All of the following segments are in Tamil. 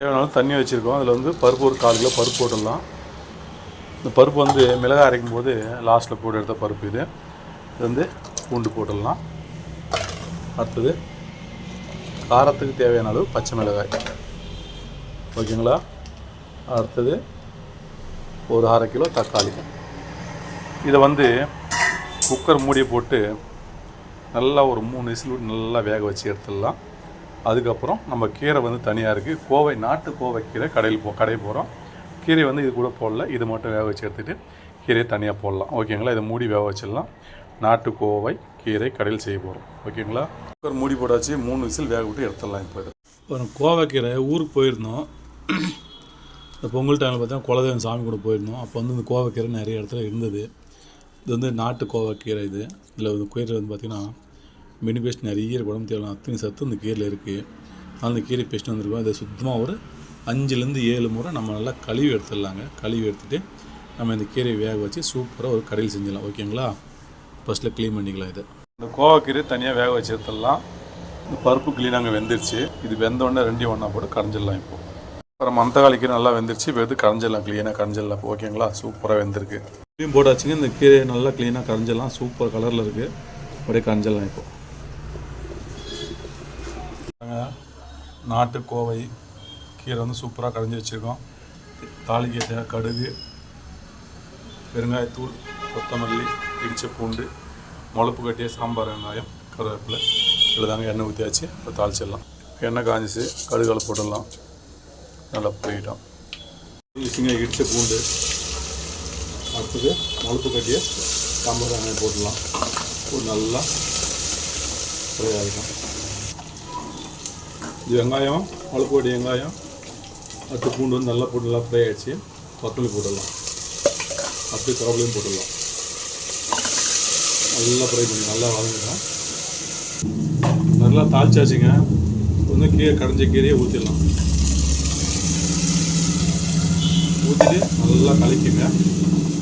தேவையான தண்ணி வச்சுருக்கோம். அதில் வந்து பருப்பு ஒரு கால் கிலோ பருப்பு போட்டுடலாம் இந்த பருப்பு வந்து மிளகாய் அரைக்கும் போது லாஸ்ட்டில் போட்டு எடுத்த பருப்பு இது. இது வந்து பூண்டு போட்டுடலாம். அடுத்தது காரத்துக்கு தேவையான அளவு பச்சை மிளகாய். ஓகேங்களா? அடுத்தது ஒரு அரை கிலோ தக்காளி. இதை வந்து குக்கர் மூடியை போட்டு நல்லா ஒரு மூணு விசில் விட்டு நல்லா வேக வச்சு எடுத்துடலாம். அதுக்கப்புறம் நம்ம கீரை வந்து தனியாக இருக்குது கோவை நாட்டு கோவை கீரை கடையில் போ கடை போகிறோம் கீரை வந்து இது கூட போடல. இது மட்டும் வேக வச்சு எடுத்துகிட்டு கீரையை தனியாக போடலாம். ஓகேங்களா? இதை மூடி வேக வச்சிடலாம். நாட்டு கோவை கீரை கடையில் செய்ய போகிறோம் ஓகேங்களா? குக்கர் மூடி போட்டாச்சு மூணு விசில் வேக விட்டு எடுத்துடலாம் இப்போ இது. அப்புறம் கோவைக்கீரை ஊருக்கு போயிருந்தோம். இந்த பொங்கல் டைமில் பார்த்தீங்கன்னா குலதெய்வம் சாமி கூட போயிருந்தோம். அப்போ வந்து இந்த கோவைக்கீரை நிறைய இடத்துல இருந்தது. இது வந்து நாட்டு கோவைக்கீரை இது. இதில் வந்து கீரை வந்து பார்த்திங்கன்னா மினி பேஸ்ட் நிறைய உடம்பு தேவையான அத்தனை சத்து இந்த கீரையில் இருக்குது அதனால் இந்த கீரை பேஸ்ட் வந்திருக்கோம். இதை சுத்தமாக ஒரு அஞ்சுலேருந்து ஏழு முறை நம்ம நல்லா கழுவி எடுத்துடலாங்க. கழுவி எடுத்துகிட்டு நம்ம இந்த கீரையை வேக வச்சு சூப்பராக ஒரு கடையில் செஞ்சிடலாம். ஓகேங்களா? ஃபஸ்ட்டில் க்ளீன் பண்ணிக்கலாம் இதை. இந்த கோவாக்கீரை தனியாக வேக வச்சு எடுத்துடலாம். இந்த பருப்பு க்ளீனாக வெந்துருச்சு. இது வெந்த உடனே ரெண்டையும் ஒன்றா போட்டு கரைஞ்சிடலாம் இப்போ. அப்புறம் மந்தகாளி கீரை நல்லா வெந்துருச்சு. எடுத்து கரைஞ்சிடலாம் க்ளீனாக கரைஞ்சிடலாம் இப்போ. ஓகேங்களா? சூப்பராக வெந்திருக்கு. க்ளீன் போட்டாச்சுங்க இந்த கீரையை நல்லா க்ளீனாக கரைஞ்சிடலாம் சூப்பர் கலரில் இருக்குது அப்படியே கரைஞ்சிடலாம் இப்போ. நாட்டு கோவை கீரை வந்து சூப்பராக கடைஞ்சி வச்சுருக்கோம். தாளிக்கீரை கடுகு பெருங்காயத்தூள் கொத்தமல்லி இடித்த பூண்டு முளப்பு கட்டிய சாம்பார் வெங்காயம் கருவேப்பிலை இதில் தாங்க எண்ணெய் ஊற்றியாச்சு இப்போ தாளிச்சிடலாம். எண்ணெய் காஞ்சிச்சு. கடுகளை போட்டுடலாம். நல்லா போயிட்டோம் இசிங்க இடித்த பூண்டு அடுத்தது முளப்பு கட்டிய சாம்பார் வெங்காயம் போட்டுடலாம். நல்லா ஃப்ரை ஆகிடும் இது வெங்காயம் அழுப்பு வடி வெங்காயம் அடுத்து பூண்டு வந்து நல்லா போட்டு நல்லா ஃப்ரை ஆகிடுச்சு கொத்தமல்லி போட்டுடலாம். அப்படியே கருவேப்பிலையும் போட்டுடலாம். நல்லா ஃப்ரை பண்ணி நல்லா வதங்கிடும் நல்லா தாளிச்சாச்சுங்க. கொஞ்சம் கீரை கடைஞ்ச கீரையை ஊற்றிடலாம் ஊற்றிட்டு நல்லா கலக்கிங்க.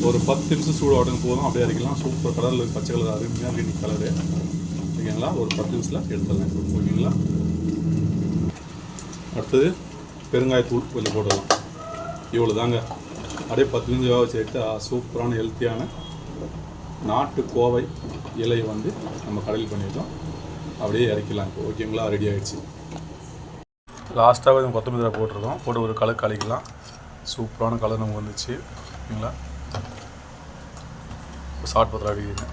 ஒரு பத்து நிமிஷம் சூடு உடனே போதும். அப்படியே அரைக்கலாம். சூப்பர் கலரில் பச்சை கலர் அருமையாக இருக்கு கலரு ஓகேங்களா ஒரு பத்து நிமிஷத்தில் எடுத்துடலாம். ஓகேங்களா? அடுத்தது பெருங்காயத்தூள் கொஞ்சம் போடலாம். இவ்வளோ தாங்க அப்படியே பத்து நிமிஷம் சேர்த்து சூப்பரான ஹெல்த்தியான நாட்டு கோவை இலையை வந்து நம்ம கடையில் பண்ணிட்டோம். அப்படியே இறக்கிலாம் இப்போ. ஓகேங்களா ரெடி ஆகிடுச்சு லாஸ்ட்டாக கொஞ்சம் கொத்தமல்லி போட்டிருக்கோம். போட்டு ஒரு கலர் கழிக்கலாம் சூப்பரான கலர் நமக்கு வந்துச்சு. ஓகேங்களா சாட் பத்திரம் அடிக்கிறேன்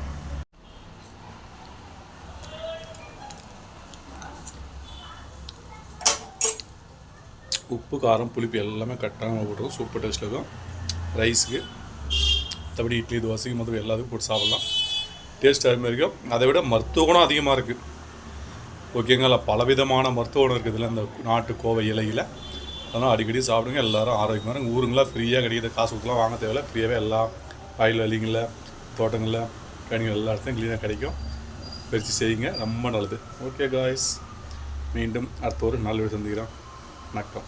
உப்பு காரம் புளிப்பு எல்லாமே கரெக்டாக போட்டுருக்கோம் சூப்பர் டேஸ்ட்டில் இருக்கும் ரைஸுக்கு மற்றபடி இட்லி தோசைக்கு மற்ற எல்லாத்துக்கும் போட்டு சாப்பிட்லாம். டேஸ்ட் அருமையாக இருக்கும் அதை விட மருத்துவ குணம் அதிகமாக இருக்குது ஓகேங்களா பலவிதமான மருத்துவ குணம் இருக்குது இதில் இந்த நாட்டு கோவை இலையில். அதனால் அடிக்கடி சாப்பிடுங்க. எல்லாரும் ஆரோக்கியமாக இருங்க. ஊருங்களா? ஃப்ரீயாக கிடைக்கிது காசு கொடுக்கலாம். வாங்க தேவையில்ல. ஃப்ரீயாகவே எல்லாம் வயல் வெளிங்களில் தோட்டங்களில் கணிகள் எல்லா இடத்துலையும் க்ளீனாக கிடைக்கும். பறித்து செய்யுங்க. ரொம்ப நல்லது. ஓகே காய்ஸ் மீண்டும் அடுத்த ஒரு நல்ல வீடு சந்திக்கிறோம். வணக்கம்.